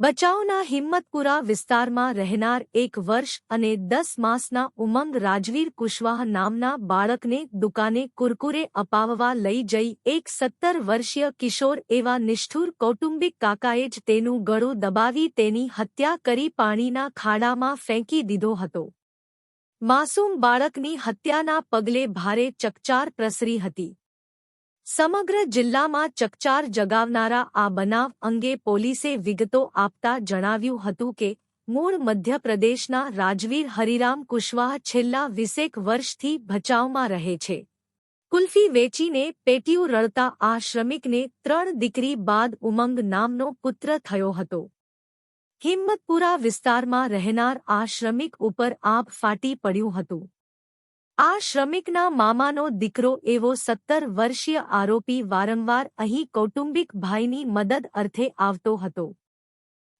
બચાવના હિંમતપુરા વિસ્તારમાં રહેનાર એક વર્ષ અને દસ માસના ઉમંગ રાજવીર કુશવાહ નામના બાળકને દુકાને કુરકુરે અપાવવા લઈ જઈ એક સત્તર વર્ષીય કિશોર એવા નિષ્ઠુર કૌટુંબિક કાકાએ જ તેનું ગળું દબાવી તેની હત્યા કરી પાણીના ખાડામાં ફેંકી દીધો હતો. માસૂમ બાળકની હત્યાના પગલે ભારે ચકચાર પ્રસરી હતી. સમગ્ર જિલ્લામાં ચકચાર જગાવનારા આ બનાવ અંગે પોલીસે વિગતો આપતા જણાવ્યું હતું કે, મૂળ મધ્યપ્રદેશના રાજવીર હરિરામ કુશવાહ છેલ્લા વીસેક વર્ષથી ભચાઉમાં રહે છે. કુલ્ફી વેચીને પેટીઓ રળતા આ શ્રમિકને ત્રણ દીકરી બાદ ઉમંગ નામનો પુત્ર થયો હતો. હિંમતપુરા વિસ્તારમાં રહેનાર આ શ્રમિક ઉપર આભ ફાટી પડ્યું હતું. આ શ્રમિકના મામાનો દીકરો એવો સત્તર વર્ષીય આરોપી વારંવાર અહીં કૌટુંબિક ભાઈની મદદ અર્થે આવતો હતો.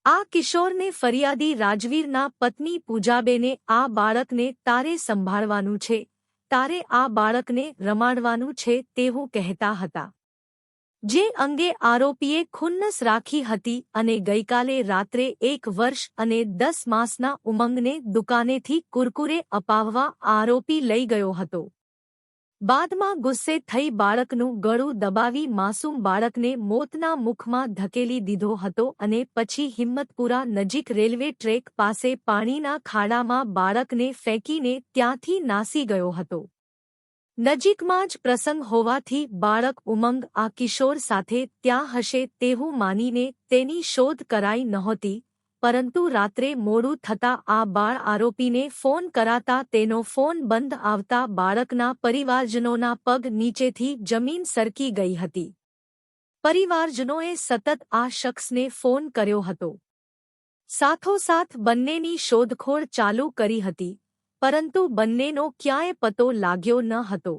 આ કિશોરને ફરિયાદી રાજવીરના પત્ની પૂજાબેને આ બાળકને તારે સંભાળવાનું છે, તારે આ બાળકને રમાડવાનું છે તેવું કહેતા હતા. જે અંગે આરોપીએ ખુન્નસ રાખી હતી અને ગઈકાલે રાત્રે એક વર્ષ અને દસ માસના ઉમંગને દુકાનેથી કુરકુરે અપાવવા આરોપી લઈ ગયો હતો. બાદમાં ગુસ્સે થઈ બાળકનું ગળું દબાવી માસૂમ બાળકને મોતના મુખમાં ધકેલી દીધો હતો અને પછી હિંમતપુરા નજીક રેલવે ટ્રેક પાસે પાણીના ખાડામાં બાળકને ફેંકીને ત્યાંથી નાસી ગયો હતો. નજીકમાં જ પ્રસંગ હોવાથી બાળક ઉમંગ આ કિશોર સાથે ત્યાં હશે તેવું માનીને તેની શોધ કરાઈ નહોતી, પરંતુ રાત્રે મોડું થતાં આ બાળ આરોપીને ફોન કરાતા તેનો ફોન બંધ આવતા બાળકના પરિવારજનોના પગ નીચેથી જમીન સરકી ગઈ હતી. પરિવારજનોએ સતત આ શખ્સને ફોન કર્યો હતો. સાથોસાથ બંનેની શોધખોળ ચાલુ કરી હતી. પરંતુ બંનેનો ક્યાંય પતો લાગ્યો ન હતો.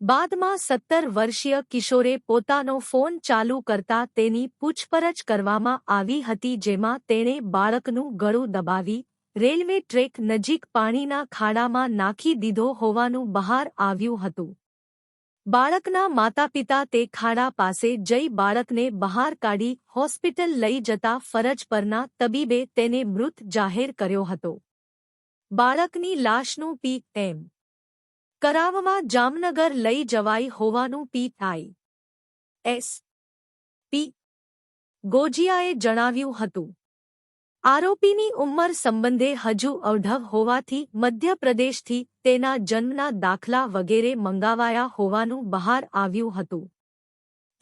બાદમાં સત્તર વર્ષીય કિશોરે પોતાનો ફોન ચાલુ કરતા તેની પૂછપરછ કરવામાં આવી હતી જેમાં તેણે બાળકનું ગળું દબાવી, રેલવે ટ્રેક નજીક પાણીના ખાડામાં નાખી દીધો હોવાનું બહાર આવ્યું હતું. બાળકના માતાપિતા તે ખાડા પાસે જઈ બાળકને બહાર કાઢી હોસ્પિટલ લઈ જતા ફરજ પરના તબીબે તેને મૃત જાહેર કર્યો હતો. બાળકની લાશનું પી એમ કરાવવા જામનગર લઈ જવાઈ હોવાનું પીઆઈ એસ. પી. ગોજિયાએ જણાવ્યું હતું. આરોપીની ઉંમર સંબંધે હજુ અવઢવ હોવાથી મધ્યપ્રદેશથી તેના જન્મના દાખલા વગેરે મંગાવાયા હોવાનું બહાર આવ્યું હતું.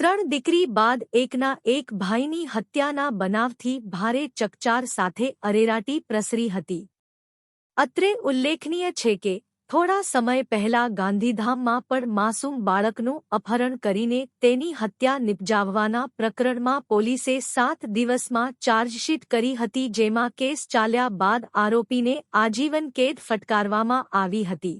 ત્રણ દીકરી બાદ એકના એક ભાઈની હત્યાના બનાવથી ભારે ચકચાર સાથે અરેરાટી પ્રસરી હતી. અત્રે ઉલ્લેખનીય છે કે, થોડા સમય પહેલા ગાંધીધામમાં પણ માસૂમ બાળકનું અપહરણ કરીને તેની હત્યા નિપજાવવાના પ્રકરણમાં પોલીસે સાત દિવસમાં ચાર્જશીટ કરી હતી જેમાં કેસ ચાલ્યા બાદ આરોપીને આજીવન કેદ ફટકારવામાં આવી હતી